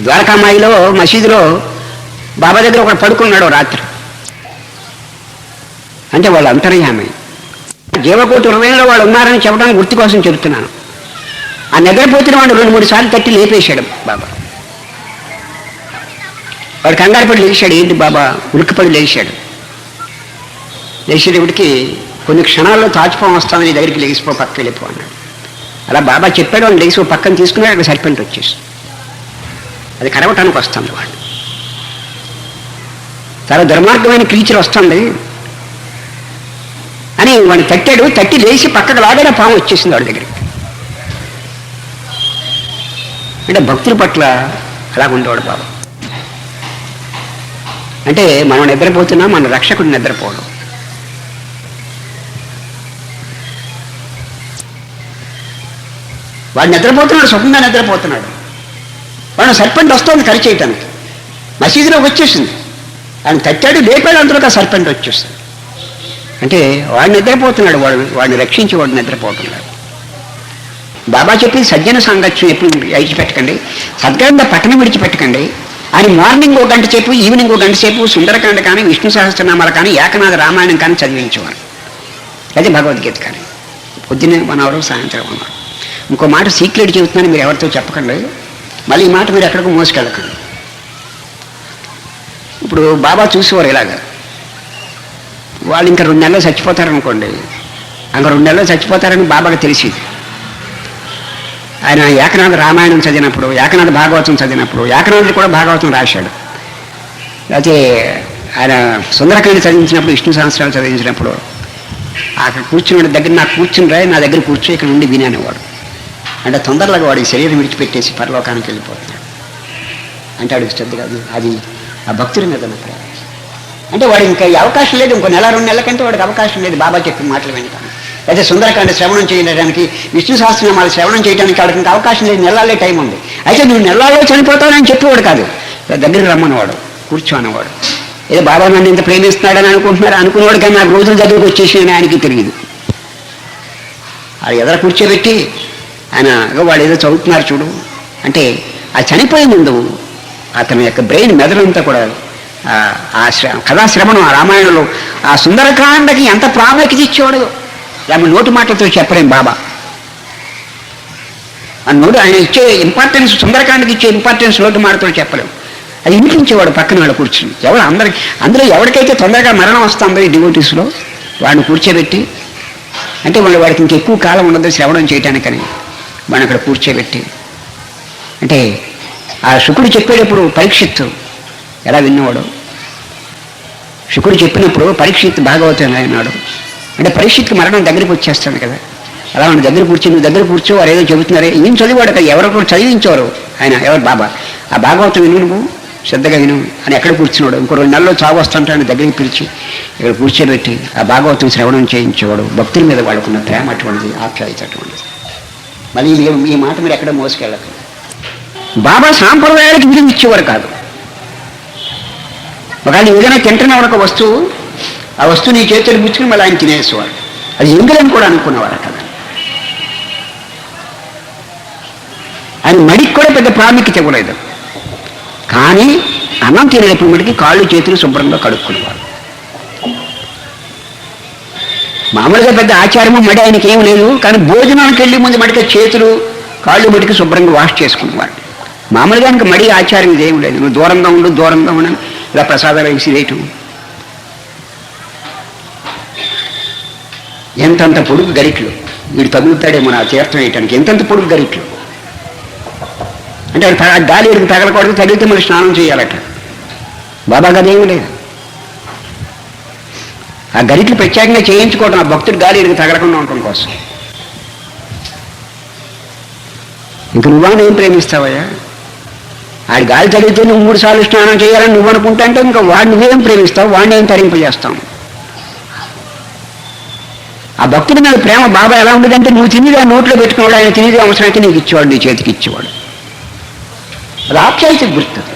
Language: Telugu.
ద్వారకామాయిలో మసీదులో బాబా దగ్గర ఒకడు పడుకున్నాడు రాత్రి. అంటే వాళ్ళు అంతర్యామి. జీవకోటి హృదయంలో వాళ్ళు ఉన్నారని చెప్పడానికి గుర్తు కోసం చెబుతున్నాను. ఆ నిద్రపోతున్న వాడు రెండు మూడు సార్లు తట్టి లేపేశాడు బాబా. వాడు కంగారు పడి లేచాడు. ఏంటి బాబా? ఉలిక్కిపడి లేచాడు. లేచేటప్పటికి కొన్ని క్షణాల్లో తాచుపోం వస్తాను నీ దగ్గరికి లేచిపో పక్క వెళ్ళిపో అన్నాడు. అలా బాబా చెప్పాడు వాళ్ళు లేచి పక్కన తీసుకున్నాడు అక్కడ సర్పెంట్ వచ్చేసి. అది కరవటానికి వస్తుంది వాడు చాలా దుర్మార్గమైన క్రీచర్ వస్తుంది. అని వాడిని తట్టాడు. తట్టి లేచి పక్కకు లాగానే పాము వచ్చేసింది వాడి దగ్గరికి. అంటే భక్తుల పట్ల అలా ఉండేవాడు బాబు. అంటే మనం నిద్రపోతున్నా మన రక్షకుడు నిద్రపోవడం వాడు నిద్రపోతున్నాడు సుఖంగా నిద్రపోతున్నాడు. వాడు సర్పెంట్ వస్తుంది కరి చేయటానికి. మసీదులోకి వచ్చేసింది. ఆయన తట్టాడు లేపాడు అందులోకి ఆ సర్పెంట్ వచ్చేస్తుంది అంటే వాడు నిద్రపోతున్నాడు వాడు వాడిని రక్షించి వాడు నిద్రపోతున్నాడు. బాబా చెప్పి సజ్జన సాంగత్యం ఎప్పుడు విడిచిపెట్టకండి. సద్గ్రంథ పట్టణం విడిచిపెట్టకండి. అని మార్నింగ్ ఒక గంట సేపు ఈవినింగ్ ఒక గంట సేపు సుందరకాండ కానీ విష్ణు సహస్రనామాలు కానీ ఏకనాథ రామాయణం కానీ చదివించేవారు అదే భగవద్గీత కానీ. పొద్దున్నే వన్ అవర్ సాయంత్రం వన్ అవర్. ఇంకో మాట సీక్రెట్ చెబుతున్నాను మీరు ఎవరితో చెప్పకండి. మళ్ళీ ఈ మాట మీరు ఎక్కడికి మోసుకెళ్ళకండి. ఇప్పుడు బాబా చూసేవారు ఇలాగా. వాళ్ళు ఇంకా రెండు నెలలు చచ్చిపోతారనుకోండి. ఇంకా రెండు నెలలు చచ్చిపోతారని బాబాకి తెలిసింది. ఆయన ఏకనాథ రామాయణం చదివినప్పుడు ఏకనాథ భాగవతం చదివినప్పుడు ఏకనాథుడు కూడా భాగవతం రాశాడు. అయితే ఆయన సుందరకాండ చదివించినప్పుడు విష్ణు సహస్రాలు చదివించినప్పుడు అక్కడ కూర్చున్న దగ్గర నాకు కూర్చుని రాయి నా దగ్గర కూర్చో ఇక్కడ నుండి వినేవాడు అంటే తొందరగా వాడి శరీరం విడిచిపెట్టేసి పరలోకానికి వెళ్ళిపోతున్నాడు. అంటే వాడికి శ్రద్ధ కాదు అది ఆ భక్తుడి మీద ఉన్న ప్రేమ అంటే వాడు ఇంకా ఈ అవకాశం లేదు ఇంకో నెల రెండు నెలల కంటే వాడికి అవకాశం లేదు. బాబా చెప్పిన మాటలు వింటాను. అయితే సుందరకాండ శ్రవణం చేయడానికి విష్ణు సహస్రనామాలు శ్రవణం చేయడానికి వాడికి ఇంకా అవకాశం లేదు. నెలలే టైం ఉంది. అయితే నువ్వు నెలల్లో చనిపోతావని చెప్పేవాడు కాదు. దగ్గరికి రమ్మన్నవాడు కూర్చో ఏదో బాబా నన్ను ఇంత ప్రేమిస్తున్నాడని అనుకుంటున్నారు? అనుకునేవాడు కానీ నాకు రోజుల దగ్గరకు వచ్చేసి అని ఆయనకి తెలియదు. అది ఎదర కూర్చోబెట్టి ఆయన వాళ్ళు ఏదో చదువుతున్నారు చూడు. అంటే ఆ చనిపోయే ముందు అతని యొక్క బ్రెయిన్ మెదడంతా కూడా ఆ- ఆ శ్ర కథాశ్రవణం ఆ రామాయణంలో ఆ సుందరకాండకి ఎంత ప్రాముఖ్యత ఇచ్చేవాడు? ఆమె నోటి మాటలతో చెప్పలేం బాబా. ఆ నోటు ఆయన ఇచ్చే ఇంపార్టెన్స్ సుందరకాండకి ఇచ్చే ఇంపార్టెన్స్ నోటి మాటతో చెప్పలేం. అది వినిపించేవాడు పక్కన వాడు కూర్చుని. ఎవరు అందరికి అందులో ఎవరికైతే తొందరగా మరణం వస్తుందో ఈ డివోటీస్లో వాడిని కూర్చోబెట్టి అంటే వాళ్ళు వాడికి ఇంకెక్కువ కాలం ఉండదు శ్రవణం చేయటానికని. మనం అక్కడ కూర్చోబెట్టి. అంటే ఆ శుకుడు చెప్పేటప్పుడు పరీక్షిత్తు ఎలా విన్నవాడు? శుకుడు చెప్పినప్పుడు పరీక్షిత్ భాగవతం అన్నాడు అంటే పరీక్షిత్కి మరణం దగ్గరికి వచ్చేస్తాడు కదా. అలా మన దగ్గర కూర్చో నువ్వు దగ్గర కూర్చో వారు ఏదో చెబుతున్నారే. ఏం చదివాడు కదా ఎవరో కూడా చదివించేవారు? ఆయన ఎవరు? బాబా. ఆ భాగవతం విను నువ్వు శ్రద్ధగా విను అని ఎక్కడ కూర్చున్నాడు? ఇంకో రెండు నెలల్లో చావు వస్తుంటాడు దగ్గరికి పిలిచి ఇక్కడ కూర్చోబెట్టి ఆ భాగవతం శ్రవణం చేయించేవాడు. భక్తుల మీద వాడుకున్న ప్రేమ అటువంటిది ఆప్యాయత అటువంటిది. మళ్ళీ ఈ- మాట మీరు ఎక్కడ మోసుకెళ్ళక బాబా సాంప్రదాయాలకు విలువ ఇచ్చేవారు కాదు. ఒకవేళ ఏదైనా తింటున్న ఒక వస్తువు ఆ వస్తువు నీ చేతులు పుచ్చుకుని మళ్ళీ ఆయన తినేసేవాడు. అది ఎంగులని కూడా అనుకునేవారు కదా. ఆయన మడికి కూడా పెద్ద ప్రాముఖ్యత ఇవ్వలేదు. కానీ అన్నం తినేటప్పుడు మటుకి కాళ్ళు చేతులు శుభ్రంగా కడుక్కునేవారు. మామూలుగా పెద్ద ఆచారము మడి ఆయనకి ఏం లేదు. కానీ భోజనానికి వెళ్ళి ముందు మడిక చేతులు కాళ్ళు మడికి శుభ్రంగా వాష్ చేసుకునేవాడు మామూలుగా ఇంకా మడి ఆచారం ఏం లేదు. నువ్వు దూరంగా ఉండు దూరంగా ఉండను ఇలా ప్రసాదాలు విసిరేయటం ఎంతంత పొడుగు గరిట్లు. వీడు తగులుతాడేమో నా తీర్థం వేయటానికి. ఎంతంత పొడుగు గరిట్లు. అంటే గాలి ఎడుగు తగలకూడదు తగిలితే మళ్ళీ స్నానం చేయాలట. బాబా గదేమీ లేదు. ఆ గరిట్లు ప్రత్యేకంగా చేయించుకోవటం ఆ భక్తుడు గాలి ఎడుగు తగలకుండా ఉండటం కోసం. ఇంక నువ్వా ఏం ప్రేమిస్తావయ్యా? ఆడి గాలి తగిలితే నువ్వు మూడు సార్లు స్నానం చేయాలని నువ్వు అనుకుంటా అంటే ఇంకా వాడు నువ్వేం ప్రేమిస్తావు? వాడిని ఏం తరింపజేస్తావు? ఆ భక్తుడి మీద ప్రేమ బాబా ఎలా ఉండదంటే నువ్వు తినేది ఆ నోట్లో పెట్టుకున్నాడు ఆయన తినేది అవసరమైతే నీకు ఇచ్చేవాడు నీ చేతికి ఇచ్చేవాడు. అది ఆప్యాయత గుర్తుంది